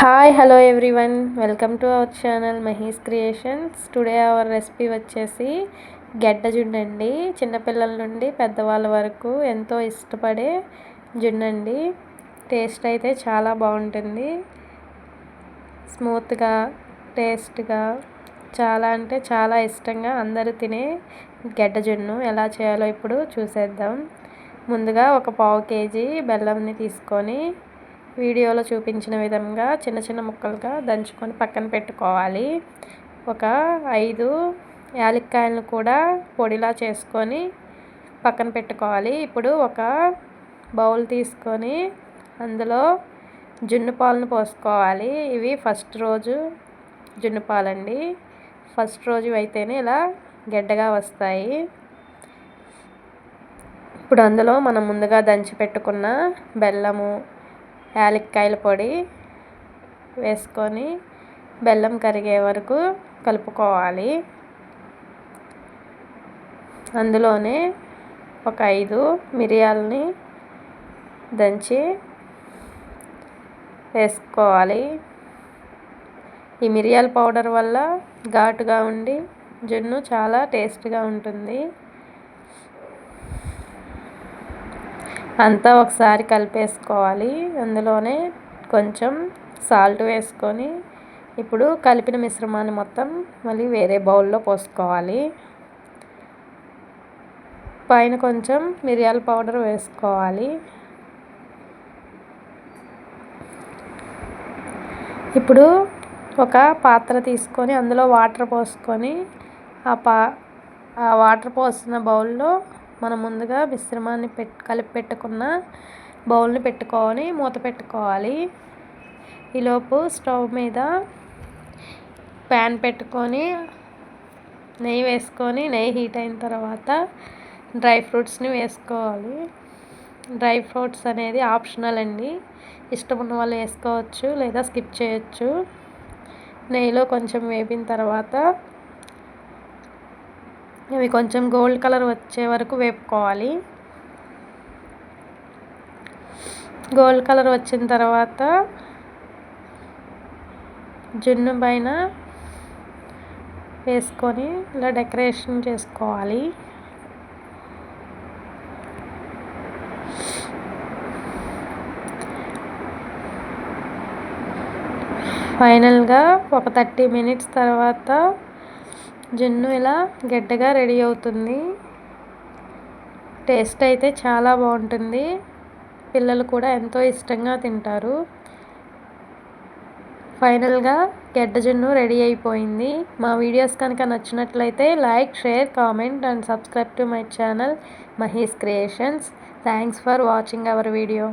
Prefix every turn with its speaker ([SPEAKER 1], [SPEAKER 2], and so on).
[SPEAKER 1] Hi hello everyone welcome to our channel Mahi's creations today our recipe వచ్చేసి గడ్డ జుండండి అండి చిన్నపిల్లల నుండి పెద్దవాళ్ళ వరకు ఎంతో ఇష్టపడే జుండండి టేస్ట్ అయితే చాలా బాగుంటుంది. స్మూత్గా టేస్ట్గా చాలా అంటే చాలా ఇష్టంగా అందరూ తినే గడ్డ జున్ను ఎలా చేయాలో ఇప్పుడు చూసేద్దాం. ముందుగా ఒక పావు కేజీ బెల్లంని తీసుకొని వీడియోలో చూపించిన విధంగా చిన్న చిన్న ముక్కలుగా దంచుకొని పక్కన పెట్టుకోవాలి. ఒక ఐదు యాలక్కాయలను కూడా పొడిలా చేసుకొని పక్కన పెట్టుకోవాలి. ఇప్పుడు ఒక బౌల్ తీసుకొని అందులో జున్ను పాలను పోసుకోవాలి. ఇవి ఫస్ట్ రోజు జున్ను పాలండి. ఫస్ట్ రోజు అయితేనే ఇలా గడ్డగా వస్తాయి. ఇప్పుడు అందులో మనం ముందుగా దంచి పెట్టుకున్న బెల్లము యాలక్కాయల పొడి వేసుకొని బెల్లం కరిగే వరకు కలుపుకోవాలి. అందులోనే ఒక ఐదు మిరియాలని దంచి వేసుకోవాలి. ఈ మిరియాల పౌడర్ వల్ల ఘాటుగా ఉండి జున్ను చాలా టేస్ట్గా ఉంటుంది. అంతా ఒకసారి కలిపేసుకోవాలి. అందులోనే కొంచెం సాల్ట్ వేసుకొని ఇప్పుడు కలిపిన మిశ్రమాన్ని మొత్తం మళ్ళీ వేరే బౌల్లో పోసుకోవాలి. పైన కొంచెం మిరియాల పౌడర్ వేసుకోవాలి. ఇప్పుడు ఒక పాత్ర తీసుకొని అందులో వాటర్ పోసుకొని ఆ పా ఆ వాటర్ పోసిన బౌల్లో మనం ముందుగా మిశ్రమాన్ని పెట్ కలిపి పెట్టుకున్న బౌల్ని పెట్టుకొని మూత పెట్టుకోవాలి. ఈలోపు స్టవ్ మీద ప్యాన్ పెట్టుకొని నెయ్యి వేసుకొని నెయ్యి హీట్ అయిన తర్వాత డ్రై ఫ్రూట్స్ని వేసుకోవాలి. డ్రై ఫ్రూట్స్ అనేది ఆప్షనల్ అండి. ఇష్టం ఉన్న వాళ్ళు వేసుకోవచ్చు లేదా స్కిప్ చేయొచ్చు. నెయ్యిలో కొంచెం వేపిన తర్వాత ఇవి కొంచెం గోల్డ్ కలర్ వచ్చే వరకు వేపుకోవాలి. గోల్డ్ కలర్ వచ్చిన తర్వాత జున్ను పైన వేసుకొని ఇలా డెకరేషన్ చేసుకోవాలి. ఫైనల్గా ఒక థర్టీ మినిట్స్ తర్వాత జున్ను ఇలా గడ్డగా రెడీ అవుతుంది. టేస్ట్ అయితే చాలా బాగుంటుంది. పిల్లలు కూడా ఎంతో ఇష్టంగా తింటారు. ఫైనల్గా గడ్డ జున్ను రెడీ అయిపోయింది. మా వీడియోస్ కనుక నచ్చినట్లయితే like share comment and subscribe to my channel Mahesh creations. Thanks for watching our video.